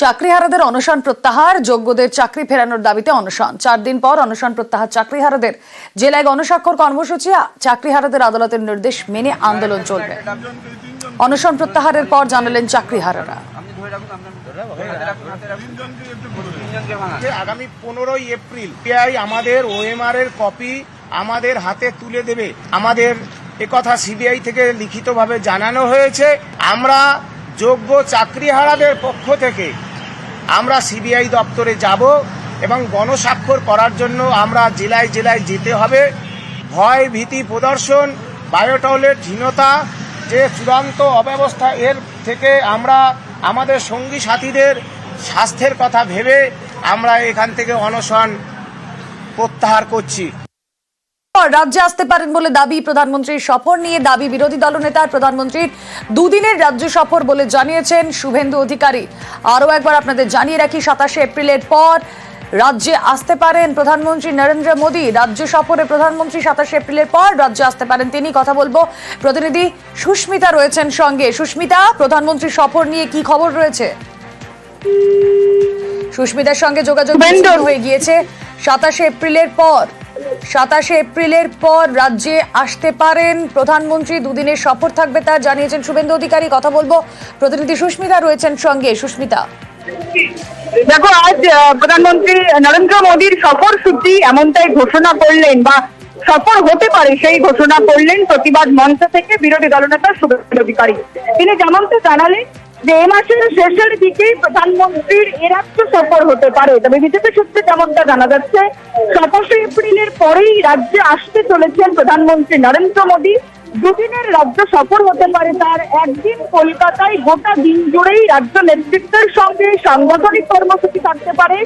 চাকরিহারাদের অনশন প্রত্যাহার, যোগ্যদের চাকরি ফেরানোর দাবিতে অনশন। চার দিন পর অনশন প্রত্যাহার চাকরিহারাদের। জেলায় গণস্বাক্ষর কর্মসূচি চাকরিহারাদের আদালতের নির্দেশ মেনে আন্দোলন চলবে। অনশন প্রত্যাহারের পর জানালেন চাকরিহারারা। আগামী পনেরোই এপ্রিল আমাদের ওএমআর এর কপি আমাদের হাতে তুলে দেবে। আমাদের একথা সিবিআই থেকে লিখিতভাবে জানানো হয়েছে। আমরা যোগ্য চাকরিহারাদের পক্ষ থেকে আমরা সিবিআই দপ্তরে যাব এবং গণস্বাক্ষর করার জন্য আমরা জেলায় জেলায় যেতে হবে। ভয়, ভীতি, প্রদর্শন, বায়োটয়লেট, হীনতা, যে চূড়ান্ত অব্যবস্থা এর থেকে আমরা আমাদের সঙ্গী সাথীদের স্বাস্থ্যের কথা ভেবে আমরা এখান থেকে অনশন প্রত্যাহার করছি। পর রাজ্যে আসতে পারেন বলে দাবি প্রধানমন্ত্রীর সফর নিয়ে। দাবি বিরোধী দলনেতার প্রধানমন্ত্রীর দুদিনের রাজ্য সফর বলে জানিয়েছেন শুভেন্দু অধিকারী। আরও একবার আপনাদের জানিয়ে রাখি সাতাশে এপ্রিলের পর রাজ্যে আসতে পারেন প্রধানমন্ত্রী নরেন্দ্র মোদী। রাজ্য সফরে প্রধানমন্ত্রী সাতাশে এপ্রিলের পর রাজ্যে আসতে পারেন তিনি। কথা বলব প্রতিনিধি সুস্মিতা রয়েছেন সঙ্গে। সুস্মিতা প্রধানমন্ত্রী সফর নিয়ে কি খবর রয়েছে? সুস্মিতার সঙ্গে যোগাযোগ হয়ে গিয়েছে। সাতাশে এপ্রিলের পর সাতাশে এপ্রিলের পর রাজ্যে আসতে পারেন প্রধানমন্ত্রী, দুদিনের সফর থাকবে তা জানিয়েছেন শুভেন্দু অধিকারী। কথা বলব, প্রতিনিধি সুস্মিতা রয়েছেন সঙ্গে। সুস্মিতা। দেখো, আজ প্রধানমন্ত্রী নরেন্দ্র মোদীর সফর সূচি এমনটাই ঘোষণা করলেন বা সফর হতে পারে সেই ঘোষণা করলেন প্রতিবাদ মঞ্চ থেকে বিরোধী দলনেতা শুভেন্দু অধিকারী। তিনি যেমনটা জানালেন যে এ মাসের শেষের দিকেই প্রধানমন্ত্রীর এ রাজ্য সফর হতে পারে। তবে বিজেপি সূত্রে যেমনটা জানা যাচ্ছে, সাতাশে এপ্রিলের পরেই রাজ্যে আসতে চলেছেন প্রধানমন্ত্রী নরেন্দ্র মোদী। দুদিনের রাজ্য সফর হতে পারে তার একদিন কলকাতায়। গোটা দিন জুড়েই রাজ্য নেতৃত্বের সঙ্গে সাংগঠনিক কর্মসূচি থাকতে পারে।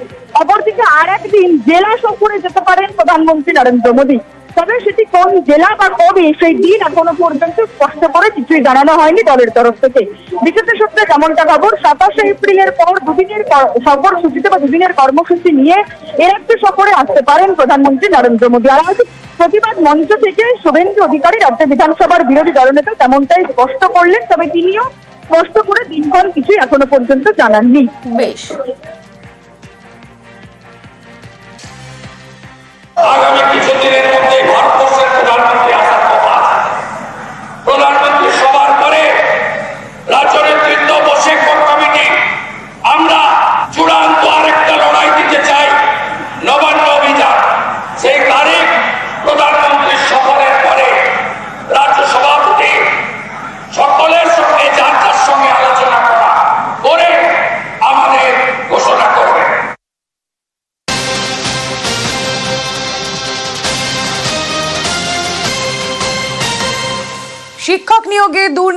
অপরদিকে আর একদিন জেলা সফরে যেতে পারেন প্রধানমন্ত্রী নরেন্দ্র মোদী। তবে সেটি কোন জেলা বা কবে সেই দিন এখনও পর্যন্ত স্পষ্ট করে কিছুই জানানো হয়নি দলের তরফ থেকে। বিজেপি সূত্রে যেমনটা খবর, সাতাশে এপ্রিলের পর দুদিনের সফরসূচিতে বা দুদিনের কর্মসূচি নিয়ে এর একটি সফরে আসতে পারেন প্রধানমন্ত্রী নরেন্দ্র মোদী। আর প্রতিবাদ মঞ্চ থেকে শুভেন্দু অধিকারী রাজ্য বিধানসভার বিরোধী দলনেতা তেমনটাই স্পষ্ট করলেন, তবে তিনিও স্পষ্ট করে দিনক্ষণ কিছুই এখনও পর্যন্ত জানাননি। বেশ।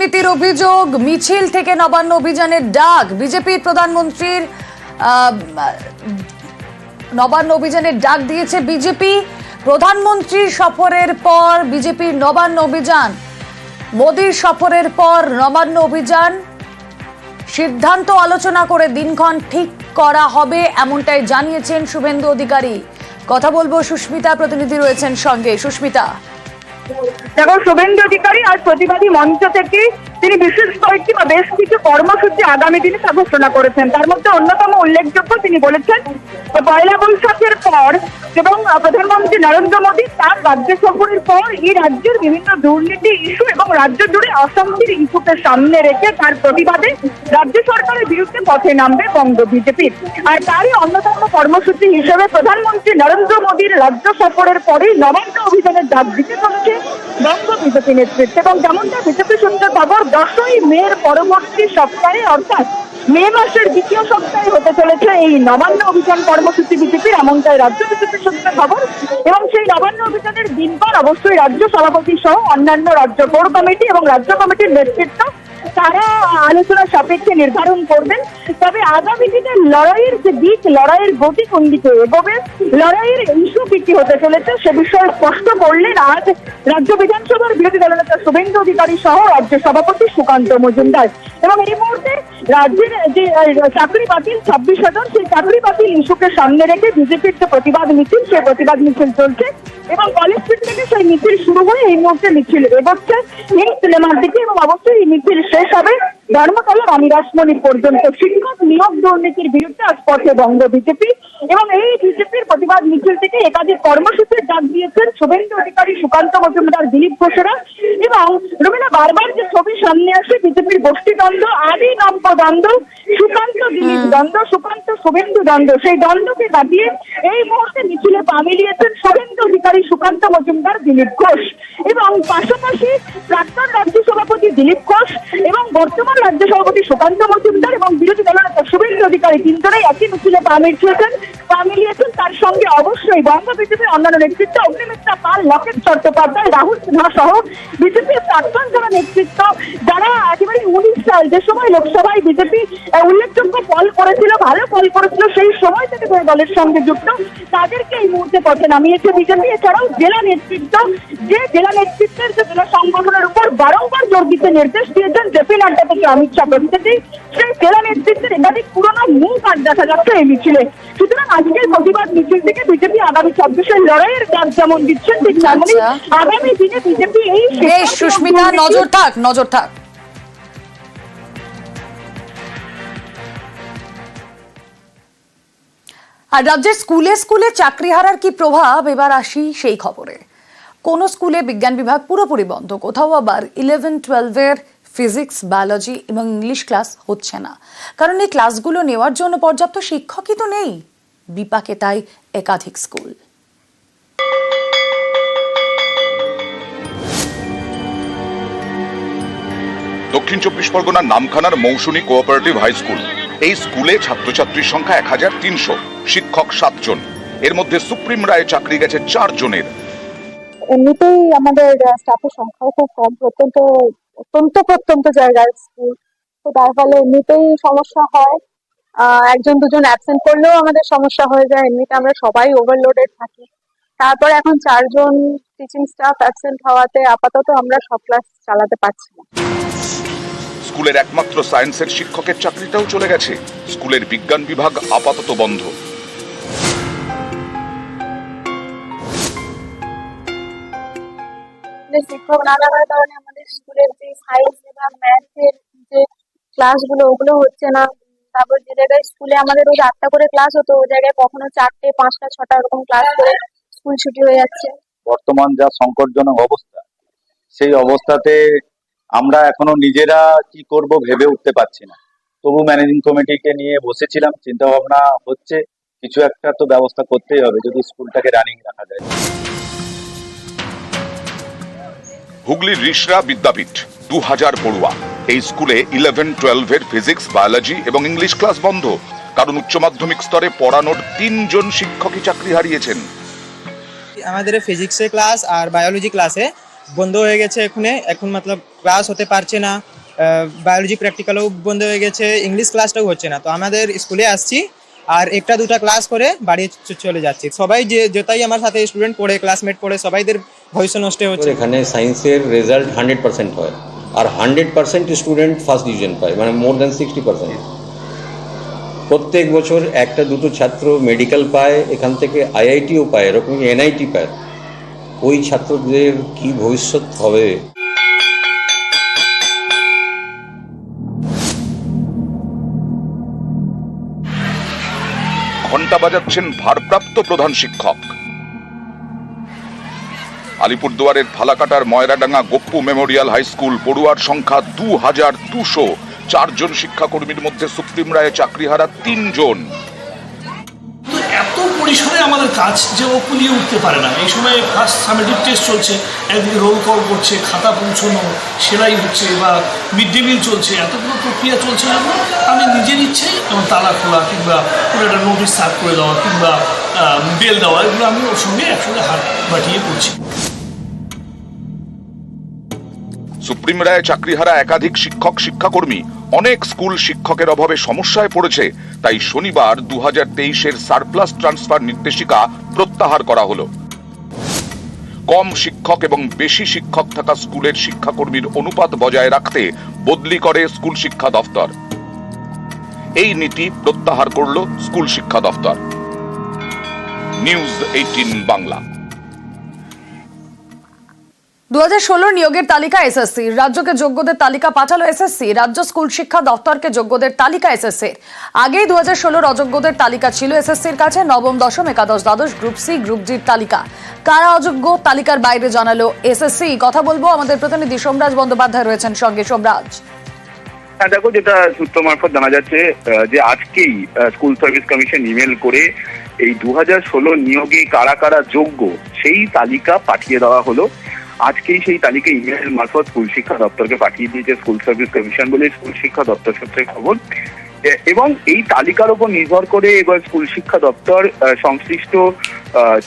দুর্নীতির অভিযোগ, মিছিল থেকে নবান্ন অভিযানের ডাক, বিজেপির প্রধানমন্ত্রীর নবান্ন অভিযানের ডাক দিয়েছে বিজেপি। প্রধানমন্ত্রীর সফরের পর বিজেপির নবান্ন অভিযান, মোদীর সফরের পর নবান্ন অভিযান। সিদ্ধান্ত আলোচনা করে দিনক্ষণ ঠিক করা হবে, এমনটাই জানিয়েছেন শুভেন্দু অধিকারী। কথা বলব সুস্মিতা, প্রতিনিধি রয়েছেন সঙ্গে। সুস্মিতা। দেখো শুভেন্দু অধিকারী আর প্রতিবাদী মঞ্চ থেকে তিনি বিশেষ কয়েকটি বা বেশ কিছু কর্মসূচি আগামী দিনে তা ঘোষণা করেছেন। তার মধ্যে অন্যতম উল্লেখযোগ্য তিনি বলেছেন, পয়লা বৈশাখের পর এবং প্রধানমন্ত্রী নরেন্দ্র মোদী তার রাজ্য সফরের পর এই রাজ্যের বিভিন্ন দুর্নীতি ইস্যু এবং রাজ্য জুড়ে অশান্তির ইস্যুকে সামনে রেখে তার প্রতিবাদে রাজ্য সরকারের বিরুদ্ধে পথে নামবে বঙ্গ বিজেপি। আর তারই অন্যতম কর্মসূচি হিসেবে প্রধানমন্ত্রী নরেন্দ্র মোদীর রাজ্য সফরের পরেই নবান্ন অভিযানের ডাক দিতে চলেছে বঙ্গ বিজেপি নেতৃত্ব। এবং যেমনটা বিজেপি সূত্রে খবর দশই মের পরবর্তী সপ্তাহে, অর্থাৎ মে মাসের দ্বিতীয় সপ্তাহে হতে চলেছে এই নবান্ন অভিযান কর্মসূচি বিজেপি, এমনটাই রাজ্য বিজেপি সূত্রে খবর। এবং সেই নবান্ন অভিযানের দিন পর অবশ্যই রাজ্য সভাপতি সহ অন্যান্য রাজ্য কোর কমিটি এবং রাজ্য কমিটির নেতৃত্ব তারা আলোচনা সাপেক্ষে নির্ধারণ করবেন। তবে আগামী দিনে লড়াইয়ের যে দিক, লড়াইয়ের গতি কোন দিকে এগোবে। লড়াইয়ের ইস্যু কি কি হতে চলেছে, সে বিষয়ে স্পষ্ট করলেন আজ রাজ্য বিধানসভার বিরোধী দলনেতা শুভেন্দু অধিকারী সহ রাজ্য সভাপতি সুকান্ত মজুমদার। এবং এই মুহূর্তে রাজ্যের যে চাকরি বাতিল ছাব্বিশ হাজার, সেই চাকরি বাতিল ইস্যুকে সামনে রেখে বিজেপির যে প্রতিবাদ মিছিল, সেই প্রতিবাদ মিছিল চলছে। এবং কলেজ স্ট্রিট থেকে সেই মিছিল শুরু হয়ে এই মুহূর্তে মিছিল এগোচ্ছে। এই সিনেমার দিকে এবং অবশ্যই এই মিছিল শেষ হবে ধর্মতলা রানীরাসমণি পর্যন্ত শিক্ষক নিয়োগ দুর্নীতির বিরুদ্ধে আজ পথে বঙ্গ বিজেপি এবং এই বিজেপির প্রতিবাদ মিছিল থেকে একাধিক কর্মসূচির ডাক দিয়েছেন শুভেন্দু অধিকারী, সুকান্ত মজুমদার, দিলীপ ঘোষরা এবং রবীন্দ্র বারবার যে ছবি সামনে আসে, বিজেপির গোষ্ঠীদ্বন্দ্ব, আদি নাম্য দ্বন্দ্ব সুকান্ত দিলীপ দ্বন্দ্ব সুকান্ত শুভেন্দু দ্বন্দ্ব সেই দ্বন্দ্বকে কাটিয়ে এই মুহূর্তে মিছিলে পা মিলিয়েছেন শুভেন্দু অধিকারী সুকান্ত মজুমদার দিলীপ ঘোষ এবং পাশাপাশি প্রাক্তন রাজ্য সভাপতি দিলীপ ঘোষ এবং বর্তমান রাজ্য সভাপতি সুকান্ত মজুমদার এবং বিরোধী দলনেতা শুভেন্দু অধিকারী তিনজনেই একই মিছিলে পা মিলিয়েছেন পা মিলিয়েছেন। তার সঙ্গে অবশ্যই বঙ্গ বিজেপির অন্যান্য নেতৃত্ব অগ্নিমিত্রা পাল, লকেট চট্টোপাধ্যায়, রাহুল সিনহা সহ বিজেপির প্রাক্তন যারা নেতৃত্ব, যারা একেবারে উনিশ সাল, যে সময় লোকসভায় বিজেপি উল্লেখযোগ্য ফল করেছিল ভালো ফল করেছিল সেই সময় থেকে যারা দলের সঙ্গে যুক্ত। তাদেরকে এই মুহূর্তে পথে নামিয়েছে বিজেপি। এছাড়াও জেলা নেতৃত্ব যে জেলা নেতৃত্বের যে জেলা সংগঠনের উপর বারংবার জোর দিতে নির্দেশ দিয়েছেন জেপি নাড্ডা থেকে অমিত শাহ প্রভৃতি সেই জেলা নেতৃত্বের একাধিক পুরনো মুখ আর দেখা যাচ্ছে এই মিছিলে। সুতরাং আজকের প্রতিবাদ মিছিল থেকে বিজেপি আগামী চব্বিশের লড়াইয়ের ডাক যেমন দিচ্ছেন ঠিক তেমনই আচ্ছা। আগামী দিনে বিজেপি এই সুস্মিতা নজর থাক নজর থাক। আর রাজ্যের স্কুলে স্কুলে চাকরি হারার কি প্রভাব? এবার আসি সেই খবরে। কোন স্কুলে বিজ্ঞান বিভাগ পুরোপুরি বন্ধ, কোথাও আবার ইলেভেন টুয়েলভের ফিজিক্স বায়োলজি এবং ইংলিশ ক্লাস হচ্ছে না। কারণ এই ক্লাসগুলো নেওয়ার জন্য পর্যাপ্ত শিক্ষকই তো নেই। বিপাকে তাই একাধিক স্কুল। দক্ষিণ চব্বিশ পরগনার নামখানার মৌসুমী কোঅপারেটিভ হাই স্কুল এই স্কুলে ছাত্রছাত্রীর সংখ্যা এক হাজার তিনশো, শিক্ষক সাতজন। এর মধ্যে সুপ্রিম রায়ে চাকরি গেছে চার জনের এমনিতেই আমাদের স্টাফের সংখ্যাও খুব কম, প্রত্যন্ত, অত্যন্ত প্রত্যন্ত জায়গার স্কুল। তো তার ফলে এমনিতেই সমস্যা হয়। একজন দুজন অ্যাবসেন্ট করলেও আমাদের সমস্যা হয়ে যায়। এমনিতে আমরা সবাই ওভারলোডেড থাকি। তারপর এখন চারজন টিচিং স্টাফ অ্যাবসেন্ট হওয়াতে আপাতত আমরা সব ক্লাস চালাতে পারছি না। স্কুলের একমাত্র সায়েন্সের শিক্ষকের চাকরিটাও চলে গেছে। স্কুলের বিজ্ঞান বিভাগ আপাতত বন্ধ। শিক্ষক না থাকার কারণে আমাদের স্কুলের যে সায়েন্স বিভাগ ম্যাথের যে ক্লাসগুলো ওগুলো হচ্ছে না। তারপর যে জায়গায় স্কুলে আমাদের রোজ আটটা করে ক্লাস হতো ওই জায়গায় কখনো চারটে পাঁচটা ছটা এরকম ক্লাস করে স্কুল ছুটি হয়ে যাচ্ছে। বর্তমান যা সংকটজনক অবস্থা সেই অবস্থাতে আমরা এখনও নিজেরা কি করব ভেবে উঠতে পারছি না। তবু ম্যানেজিং কমিটিকে নিয়ে বসেছিলাম চিন্তা ভাবনা হচ্ছে কিছু একটা তো ব্যবস্থা করতেই হবে যদি স্কুলটাকে রানিং রাখা যায়। হুগলির রিসরা বিদ্যাপীঠ দু হাজার পড়ুয়া। এই স্কুলে ইলেভেন টুয়েলভের ফিজিক্স বায়োলজি এবং ইংলিশ ক্লাস বন্ধ। কারণ উচ্চ মাধ্যমিক স্তরে পড়ানোর তিনজন শিক্ষকই চাকরি হারিয়েছেন। আমাদের ফিজিক্সের ক্লাস আর বায়োলজি ক্লাসে বন্ধ হয়ে গেছে এখানে। এখন মতলব ক্লাস হতে পারছে না। বায়োলজি প্র্যাকটিক্যালও বন্ধ হয়ে গেছে। ইংলিশ ক্লাসটাও হচ্ছে না। তো আমাদের স্কুলে আসছি। আর একটা দুটা ক্লাস করে বাড়ি চলে যাচ্ছি। সবাই যে, যেটাই আমার সাথে স্টুডেন্ট পড়ে ক্লাসমেট পড়ে, সবাইদের ভবিষ্য নষ্ট হচ্ছে এখানে সায়েন্সের রেজাল্ট হান্ড্রেড পার্সেন্ট হয়। আর hundred percent student first division পায়। মানে মোর দ্যান সিক্সটি পার্সেন্ট প্রত্যেক বছর একটা দুটো ছাত্র মেডিকেল পায়, এখান থেকে আইআইটিও পায় এরকম এনআইটি পায়। ওই ছাত্রদের কি ভবিষ্যৎ হবে? ঘণ্টা বাজাচ্ছেন ভারপ্রাপ্ত প্রধান শিক্ষক। আলিপুরদুয়ারের ফালাকাটার Moyradanga Gappu memorial high school পড়ুয়ার সংখ্যা দু হাজার দুশো। চারজন শিক্ষাকর্মীর মধ্যে সুপ্রিম রায়ে চাকরি হারা তিনজন। আমাদের কাজ যে ও কুলিয়ে উঠতে পারে না। এই সময় ফার্স্ট সামেটিভ টেস্ট চলছে, একদিকে রোল কল করছে, খাতা পৌঁছানো, সেলাই হচ্ছে বা মিড ডে মিল চলছে, এতগুলো প্রক্রিয়া চলছে না। আমি নিজের ইচ্ছেই যেমন তালা খোলা কিংবা কোনো একটা নোটিশ সার্ভ করে দেওয়া কিংবা বেল দেওয়া, এগুলো আমি ওর সঙ্গে একসঙ্গে হাত বাটিয়ে করছি। সুপ্রিম রায়ে চাকরিহারা একাধিক শিক্ষক শিক্ষাকর্মী। অনেক স্কুল শিক্ষকের অভাবে সমস্যায় পড়েছে, তাই শনিবার দু হাজার তেইশের সারপ্লাস ট্রান্সফার নির্দেশিকা প্রত্যাহার করা হলো। কম শিক্ষক এবং বেশি শিক্ষক থাকা স্কুলের শিক্ষাকর্মীর অনুপাত বজায় রাখতে বদলি করে স্কুল শিক্ষা দফতর। এই নীতি প্রত্যাহার করল স্কুল শিক্ষা দফতর। News eighteen Bangla. দু নিয়োগের তালিকা এসএসসি। রাজ্যকে যোগ্যদের তালিকা পাঠালো এসএসসি। রাজ্য স্কুল শিক্ষা দপ্তরকে যোগ্যদের তালিকা এসএসসি। আগেই দু হাজার অযোগ্যদের তালিকা ছিল এসএসসির কাছে। নবম, দশম, একাদশ, দ্বাদশ, গ্রুপ সি, গ্রুপ জির তালিকা। কারা অযোগ্য তালিকার বাইরে জানালো এসএসসি। কথা বলব আমাদের প্রতিনিধি সোমরাজ বন্দ্যোপাধ্যায় রয়েছেন সঙ্গে। সোমরাজ। হ্যাঁ দেখো, যেটা সূত্র মারফত জানা যাচ্ছে যে আজকেই স্কুল সার্ভিস কমিশন ইমেল করে এই দু হাজার ষোলো নিয়োগে কারা কারা যোগ্য, সেই তালিকা পাঠিয়ে দেওয়া হলো। আজকেই সেই তালিকা ইমেল মারফত স্কুল শিক্ষা দপ্তরকে পাঠিয়ে দিয়েছে স্কুল সার্ভিস কমিশন বলে স্কুল শিক্ষা দপ্তর সূত্রে খবর। এবং এই তালিকার উপর নির্ভর করে এবার স্কুল শিক্ষা দপ্তর সংশ্লিষ্ট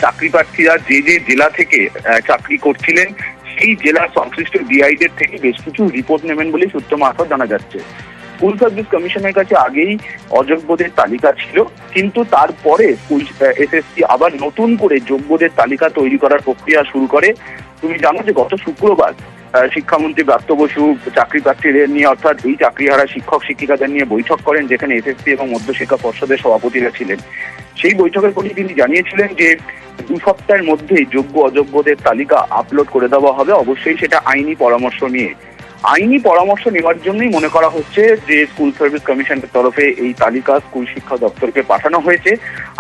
চাকরি প্রার্থীরা যে যে জেলা থেকে চাকরি করছিলেন, সেই জেলার সংশ্লিষ্ট ডিআইদের থেকে বেশ কিছু রিপোর্ট নেবেন বলে সূত্র মারফত জানা যাচ্ছে। স্কুল সার্ভিস কমিশনের কাছে আগেই অযোগ্যদের তালিকা ছিল, কিন্তু তারপরে স্কুল এসএসসি আবার নতুন করে যোগ্যদের তালিকা তৈরি করার প্রক্রিয়া শুরু করে। তুমি জানো যে গত শুক্রবার শিক্ষামন্ত্রী ব্রাত্য বসু চাকরি প্রার্থীদের নিয়ে, অর্থাৎ এই চাকরিহারা শিক্ষক শিক্ষিকাদের নিয়ে বৈঠক করেন, যেখানে এসএসসি এবং মধ্যশিক্ষা পর্ষদের সভাপতিরা ছিলেন। সেই বৈঠকের পরে তিনি জানিয়েছিলেন যে দু সপ্তাহের মধ্যেই যোগ্য অযোগ্যদের তালিকা আপলোড করে দেওয়া হবে। অবশ্যই সেটা আইনি পরামর্শ নিয়ে আইনি পরামর্শ নেওয়ার জন্যই মনে করা হচ্ছে যে স্কুল সার্ভিস কমিশনের তরফে এই তালিকা স্কুল শিক্ষা দপ্তরকে পাঠানো হয়েছে।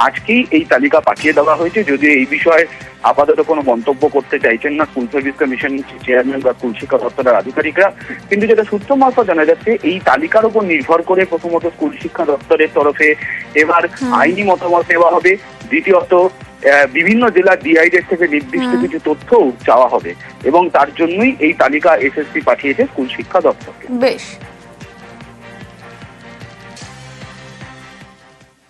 আজকেই এই তালিকা পাঠিয়ে দেওয়া হয়েছে। যদিও এই বিষয়ে আপাতত কোনো মন্তব্য করতে চাইছেন না স্কুল সার্ভিস কমিশন চেয়ারম্যান বা স্কুল শিক্ষা দপ্তরের আধিকারিকরা। কিন্তু যেটা সূত্র মারফত জানা যাচ্ছে এই তালিকার উপর নির্ভর করে প্রথমত স্কুল শিক্ষা দপ্তরের তরফে এবার আইনি মতামত নেওয়া হবে। দ্বিতীয়ত বিভিন্ন জেলার ডিআইডের থেকে নির্দিষ্ট কিছু তথ্য চাওয়া হবে। এবং তার জন্যই এই তালিকা এসএসসি পাঠিয়েছে স্কুল শিক্ষা দপ্তরকে। বেশ।